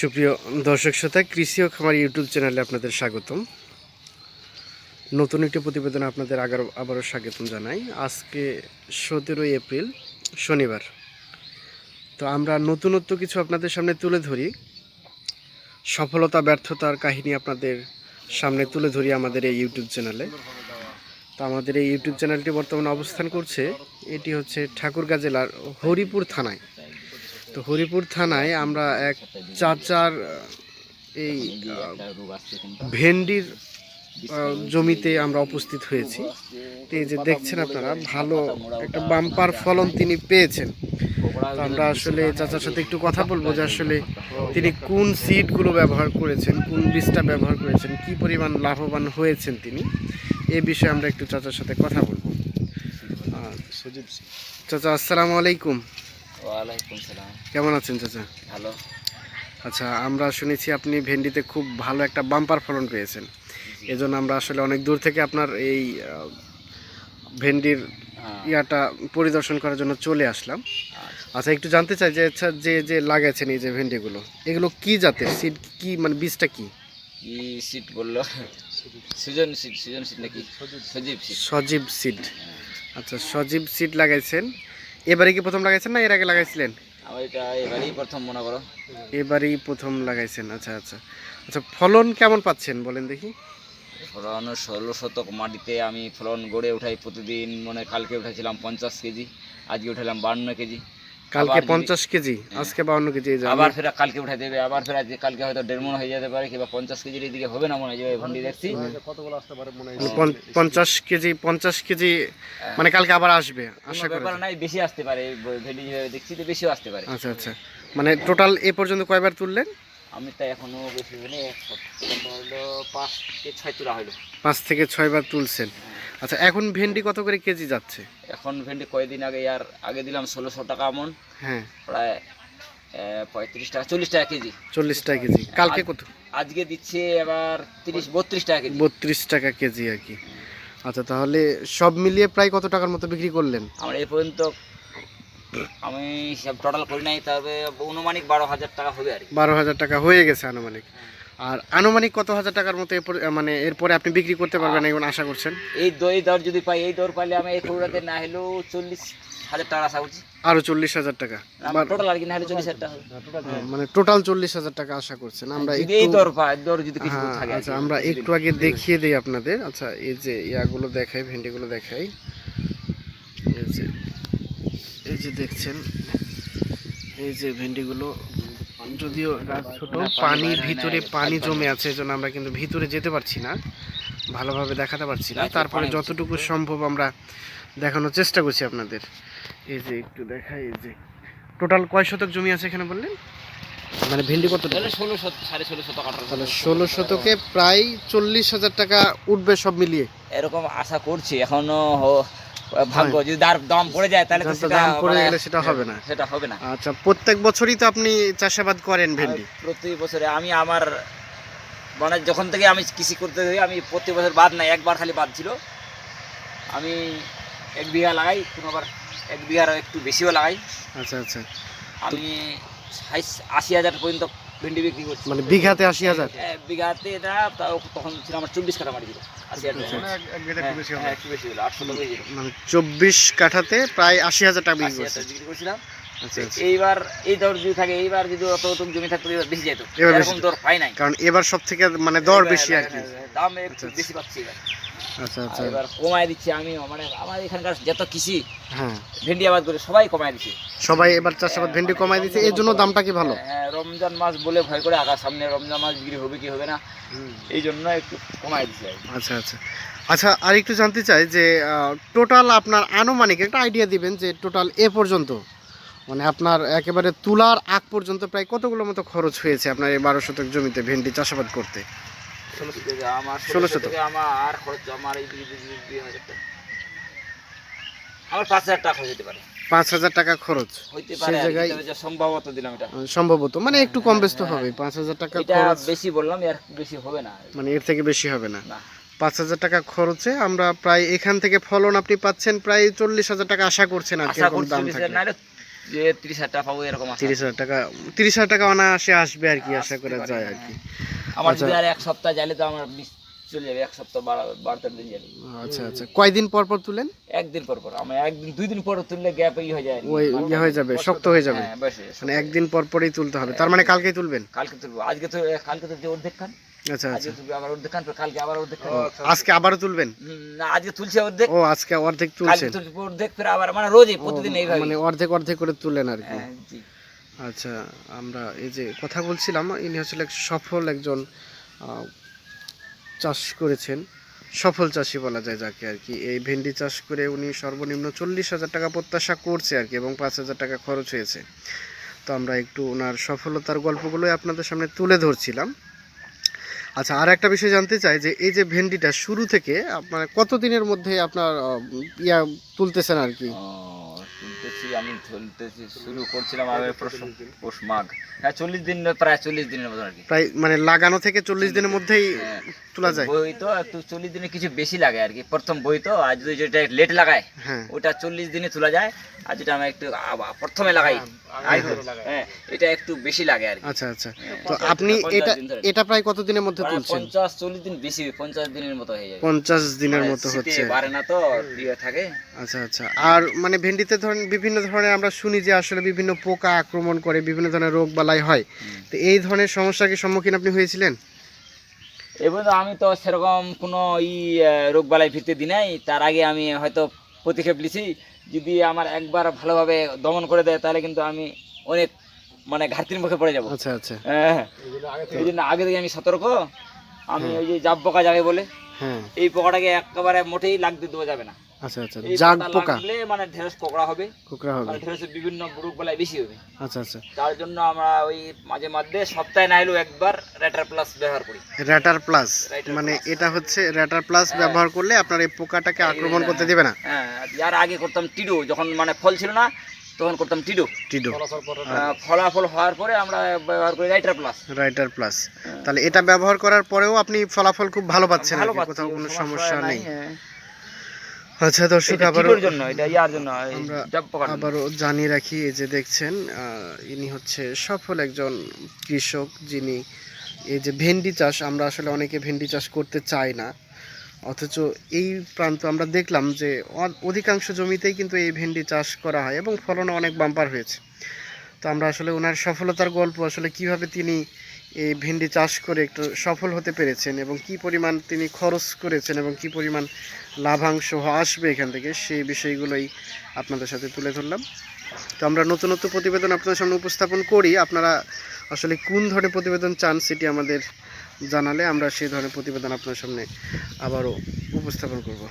সুপ্রিয় দর্শক শ্রোতা, কৃষি ও খামার ইউটিউব চ্যানেলে আপনাদের স্বাগতম। নতুন একটি প্রতিবেদনে আপনাদের আগারও আবারও স্বাগতম জানাই। আজকে সতেরোই এপ্রিল, শনিবার। তো আমরা নতুনত্ব কিছু আপনাদের সামনে তুলে ধরি। সফলতা, ব্যর্থতার কাহিনী আপনাদের সামনে তুলে ধরি আমাদের এই ইউটিউব চ্যানেলে। তো আমাদের এই ইউটিউব চ্যানেলটি বর্তমানে অবস্থান করছে, এটি হচ্ছে ঠাকুরগাঁ জেলার হরিপুর থানায়। তো হরিপুর থানায় আমরা এক চাচার এই ভেন্ডির জমিতে আমরা উপস্থিত হয়েছি। তো এই যে দেখছেন আপনারা, ভালো একটা বাম্পার ফলন তিনি পেয়েছেন। আমরা আসলে চাচার সাথে একটু কথা বলব যে আসলে তিনি কোন সিডগুলো ব্যবহার করেছেন, কোন বীজটা ব্যবহার করেছেন, কি পরিমাণ লাভবান হয়েছেন তিনি? এ বিষয়ে আমরা একটু চাচার সাথে কথা বলব। চাচা, আসসালামু আলাইকুম। ওয়ালাইকুম সালাম। কেমন আছেন চাচা? ভালো। আচ্ছা আমরা শুনেছি আপনি ভেন্ডিতে খুব ভালো একটা বাম্পার ফলন পেয়েছেন। এজন্য আমরা আসলে অনেক দূর থেকে আপনার এই ভেন্ডির হ্যাঁ, ইয়াটা পরিদর্শন করার জন্য চলে আসলাম। আচ্ছা। আচ্ছা একটু জানতে চাই যে আচ্ছা যে যে লাগাইছেন এই যে ভেন্ডিগুলো এগুলো কি জাতের সিড কি মানে বীজটা কি? কি সিট বলল? সুজন সিট সুজন সিট নাকি? সজীব সিট সজীব সিড আচ্ছা সজীব সিড লাগাইছেন। এবারে কি প্রথম লাগাইছেন না এর আগে লাগাইছিলেন? এটা এবারেই প্রথম মনে করো। এবারেই প্রথম লাগাইছেন আচ্ছা আচ্ছা। আচ্ছা ফলন কেমন পাচ্ছেন বলেন দেখি? ফলন ষোলো শতক মাটিতে আমি ফলন গড়ে উঠাই প্রতিদিন মানে কালকে উঠাইছিলাম পঞ্চাশ কেজি আজকে উঠালাম বান্ন কেজি। কালকে পঞ্চাশ কেজি আজকে বাউন্ন কেজি আবার ফের কালকে উঠাই দেবে আবার ফের আজকে কালকে হয়তো দেড় মন হয়ে যেতে পারে কিংবা পঞ্চাশ কেজির এদিকে হবে না মনে হয় যে ভন্ডি দেখছি। মানে পঞ্চ- পঞ্চাশ কেজি পঞ্চাশ কেজি মানে কালকে আবার আসবে আশা ব্যাপার নাই বেশি আসতে পারে ভেন্ডি যেভাবে দেখছি তো বেশিও আসতে পারে। আচ্ছা আচ্ছা। মানে টোটাল এ পর্যন্ত কয়বার তুললেন? আমি তো এখনও বেশি হলো পাঁচ থেকে ছয় তোলা হলো। পাঁচ থেকে ছয়বার তুলছেন। আচ্ছা এখন ভেন্ডি কত করে কেজি যাচ্ছে? এখন ভেন্ডি কয়েকদিন আগে আর আগে দিলাম ষোলোশো টাকা মন হ্যাঁ। প্রায় পঁয়ত্রিশ টাকা চল্লিশ টাকা কেজি। চল্লিশ টাকা কেজি। কালকে কত? আজকে দিচ্ছে এবার তিরিশ বত্রিশ টাকা কেজি। বত্রিশ টাকা কেজি আর কি। আচ্ছা তাহলে সব মিলিয়ে প্রায় কত টাকার মতো বিক্রি করলেন? আমার এই পর্যন্ত আমি সব টোটাল করি নাই তবে অনুমানিক বারো হাজার টাকা হবে আর বারো হাজার টাকা হয়ে গেছে আনুমানিক। আর আনুমানিক কত হাজার টাকার মতো এরপরে মানে এরপরে আপনি বিক্রি করতে পারবেন এখন আশা করছেন? এই দই দর যদি পাই এই দর পাইলে আমি এই কুড়াতে না হলেও চল্লিশ হাজার টাকা আশা করছি। আরও চল্লিশ হাজার টাকা। টোটাল আর কি না হলে চল্লিশ হাজার টাকা। হ্যাঁ, মানে টোটাল চল্লিশ হাজার টাকা আশা করছেন। আমরা এই দর পাই দর যদি কিছু হ্যাঁ, থাকে আচ্ছা আমরা একটু আগে দেখিয়ে দিই আপনাদের। আচ্ছা এই যে ইয়াগুলো দেখাই ভেন্ডিগুলো দেখাই। এই যে এই যে দেখছেন এই যে ভেন্ডিগুলো যদিও গাছ ছোট পানির ভিতরে পানি জমে আছে এজন্য আমরা কিন্তু ভিতরে যেতে পারছি না ভালোভাবে দেখাতে পারছি না। তারপরে যতটুকু সম্ভব আমরা দেখানোর চেষ্টা করছি আপনাদের। এই যে একটু দেখাই এই যে টোটাল কয় শতক জমি আছে এখানে বললেন? মানে ভেন্ডি কত? ষোলো শতকে প্রায় চল্লিশ হাজার টাকা উঠবে সব মিলিয়ে। এরকম আশা করছি এখনও ভাগ্য যদি দার দাম পড়ে যায় তাহলে দাম পড়ে মানে- গেলে সেটা হবে না। সেটা হবে না। আচ্ছা প্রত্যেক বছরই তো আপনি চাষাবাদ করেন ভেন্ডি? প্রতি বছরে আমি আমার মানে যখন থেকে আমি কৃষি করতে থাকি আমি প্রতি বছর বাদ নাই একবার খালি বাদ ছিল। আমি এক বিঘা লাগাই কোনোবার এক বিঘার একটু বেশিও লাগাই। আচ্ছা আচ্ছা। আমি ষাট- আশি হাজার পর্যন্ত ভেন্ডি বিক্রি করছি। মানে বিঘাতে আশি হাজার? বিঘাতে এটা তখন ছিল আমার চব্বিশ কাটা মাটি ছিল। টাকা। হ্যাঁ, হ্যাঁ, হয়ে। মানে চব্বিশ কাঠাতে প্রায় আশি হাজার টাকা বিক্রি করছিলাম। আচ্ছা আচ্ছা। এইবার এই দর যদি থাকে এইবার যদি অত অত জমি থাকতো এবার বেশি যেত। এরকম দর পাই নাই। কারণ এবার সব থেকে মানে দর বেশি আর কি। হ্যাঁ, হ্যাঁ, দাম একটু আচ্ছা। বেশি পাচ্ছি এবার। আচ্ছা আচ্ছা। এবার কমায় দিচ্ছি আমি মানে আমার এখানকার যত কৃষি হ্যাঁ। ভেন্ডি আবাদ করে সবাই কমায় দিচ্ছে। সবাই এবার চাষাবাদ ভেন্ডি কমাই দিচ্ছে এর জন্য দামটা কি ভালো? হ্যাঁ, রমজান মাস বলে ভয় করে আগার সামনে রমজান মাস বিক্রি হবে কি হবে না এই জন্য একটু কমায় দিচ্ছে আচ্ছা আচ্ছা। আচ্ছা আর একটু জানতে চাই যে টোটাল আপনার আনুমানিক একটা আইডিয়া দিবেন যে টোটাল এ পর্যন্ত মানে আপনার একেবারে তুলার আগ পর্যন্ত প্রায় কতগুলো মতো খরচ হয়েছে আপনার এই বারো শতক জমিতে ভেন্ডি চাষাবাদ করতে? ষোলোশো থেকে আমার ষোলোশো ষোলোশো থেকে আমার খরচ আমার এই দুই দুই হাজার টাকা। আমার পাঁচ হাজার টাকা হয়ে যেতে পারে। পাঁচ হাজার টাকা খরচ। সেই জায়গায়- সম্ভবত দিলাম এটা। সম্ভবত। মানে একটু কম বেশ তো হ্যাঁ, হবে। পাঁচ হাজার টাকা খরচ বেশি বললাম এর বেশি হবে না। মানে এর থেকে বেশি হবে না। পাঁচ হাজার টাকা খরচে আমরা প্রায় এখান থেকে ফলন আপনি পাচ্ছেন প্রায় চল্লিশ হাজার টাকা আশা করছেন আর এরকম দাম হাজার যে তিরিশ হাজার টাকা পাবো এরকম। তিরিশ হাজার টাকা তিরিশ হাজার টাকা অনায়াসে আসবে আর কি আশা করা যায় আর হ্যাঁ। কি আমার আচ্ছা। যদি আর এক সপ্তাহ যাইলে তো আমার বিষ চলে যাবে এক সপ্তাহ বারো- দিন যাবে আচ্ছা আচ্ছা। কয়দিন পর পর তুলেন? একদিন পর পর। আমি একদিন দুই দিন পর তুললে গ্যাপ ই হয়ে যায়। ওই ইয়ে হয়ে যাবে শক্ত হয়ে যাবে। হ্যাঁ মানে একদিন পর পরই তুলতে হবে। তার মানে কালকেই তুলবেন? কালকে তুলবো। আজকে তো কালকে তো যে অর্ধেক খান। আচ্ছা আচ্ছা। আজকে তুলবো আবার অর্ধেক খান কালকে আবার অর্ধেক খান। আজকে আবারও তুলবেন? না আজকে তুলছে অর্ধেক। ও আজকে অর্ধেক কালকে তুলছেন। অর্ধেক ফের আবার মানে রোজই প্রতিদিন এইভাবে। মানে অর্ধেক অর্ধেক করে তুলেন আর কি। হ্যাঁ, জি। আচ্ছা আমরা এই যে কথা বলছিলাম, ইনি আসলে সফল একজন চাষ করেছেন। সফল চাষি বলা যায় যাকে আর কি। এই ভেন্ডি চাষ করে উনি সর্বনিম্ন চল্লিশ হাজার টাকা প্রত্যাশা করছে আর কি এবং পাঁচ হাজার টাকা খরচ হয়েছে। তো আমরা একটু ওনার সফলতার গল্পগুলোই আপনাদের সামনে তুলে ধরছিলাম। আচ্ছা আর একটা বিষয় জানতে চাই যে এই যে ভেন্ডিটা শুরু থেকে আপনার কত দিনের মধ্যে আপনার ইয়া তুলতেছেন আর কি? তুলতেছি আমি তুলতেছি শুরু করছিলাম আমি পৌষ মাঘ। হ্যাঁ চল্লিশ দিন প্রায় চল্লিশ দিনের মতো আর কি। প্রায় মানে লাগানো থেকে চল্লিশ দিনের মধ্যেই হ্যাঁ। তোলা যায়। বই তো একটু চল্লিশ দিনে কিছু বেশি লাগে আর কি। প্রথম বই তো আর যদি যেটা লেট লাগায় হ্যাঁ। ওটা চল্লিশ দিনে তোলা যায়। আর যেটা আমি একটু প্রথমে লাগাই হ্যাঁ। এটা একটু বেশি লাগে আর আচ্ছা আচ্ছা। হ্যাঁ, তো আপনি এটা এটা প্রায় কত দিনের মধ্যে তুলছেন? পঞ্চাশ চল্লিশ দিন বেশি পঞ্চাশ দিনের মতো হয়ে যায় পঞ্চাশ দিনের মানে মতো হচ্ছে। বাড়ে না তো ইয়ে থাকে। আচ্ছা আচ্ছা। আর মানে ভেন্ডিতে ধরেন বিভিন্ন ধরনের আমরা শুনি যে আসলে বিভিন্ন পোকা আক্রমণ করে বিভিন্ন ধরনের রোগ বালাই হয়। তো এই ধরনের সমস্যার কি সম্মুখীন আপনি হয়েছিলেন? এবার আমি তো সেরকম কোনো ই রোগ বালাই ফিরতে দিই নাই। তার আগে আমি হয়তো প্রতিক্ষেপ লিছি। যদি আমার একবার ভালোভাবে দমন করে দেয় তাহলে কিন্তু আমি অনেক মানে ঘাটতির মুখে পড়ে যাব। আচ্ছা আচ্ছা। হ্যাঁ। এই জন্য আগে থেকে আমি সতর্ক। আমি ওই যে জাব পোকা যাবে বলে হ্যাঁ। এই পোকাটাকে একেবারে মোটেই লাগতে দেওয়া যাবে না। আচ্ছা আচ্ছা জাগ পোকা? লাগলে মানে ঢেঁড়স কোকড়া হবে। কোকড়া হবে। মানে ঢেঁড়সের বিভিন্ন রোগ বেশি হবে। আচ্ছা আচ্ছা। তার জন্য আমরা ওই মাঝে মধ্যে সপ্তাহে না একবার রেটার প্লাস ব্যবহার করি। Rater plus? মানে এটা হচ্ছে র্যাটার প্লাস ব্যবহার করলে আপনার এই পোকাটাকে আক্রমণ করতে দেবে না? হ্যাঁ আর আগে করতাম টিডো। যখন মানে ফল ছিল না তখন করতাম টিডো। টিডো। ফলাফল হওয়ার পরে আমরা ব্যবহার করি রাইটার প্লাস। Writer plus. তাহলে এটা ব্যবহার করার পরেও আপনি ফলাফল খুব ভালো পাচ্ছেন কোথাও কোনো সমস্যা সমস্যা নেই হ্যাঁ। আচ্ছা দর্শক আবারও জন্য? এটা ইয়ার জন্য? আমরা আবারও জানিয়ে রাখি এই যে দেখছেন ইনি হচ্ছে সফল একজন কৃষক যিনি এই যে ভেন্ডি চাষ আমরা আসলে অনেকে ভেন্ডি চাষ করতে চাই না। অথচ এই প্রান্ত আমরা দেখলাম যে অধিকাংশ জমিতেই কিন্তু এই ভেন্ডি চাষ করা হয় এবং ফলনও অনেক বাম্পার হয়েছে। তো আমরা আসলে ওনার সফলতার গল্প আসলে কীভাবে তিনি এই ভেন্ডি চাষ করে একটু সফল হতে পেরেছেন এবং কি পরিমাণ তিনি খরচ করেছেন এবং কি পরিমাণ লাভাংশ আসবে এখান থেকে সেই বিষয়গুলোই আপনাদের সাথে তুলে ধরলাম। তো আমরা নতুন নতুন প্রতিবেদন আপনাদের সামনে উপস্থাপন করি। আপনারা আসলে কোন ধরনের প্রতিবেদন চান সেটি আমাদের জানালে আমরা সেই ধরনের প্রতিবেদন আপনার সামনে আবারও উপস্থাপন করব।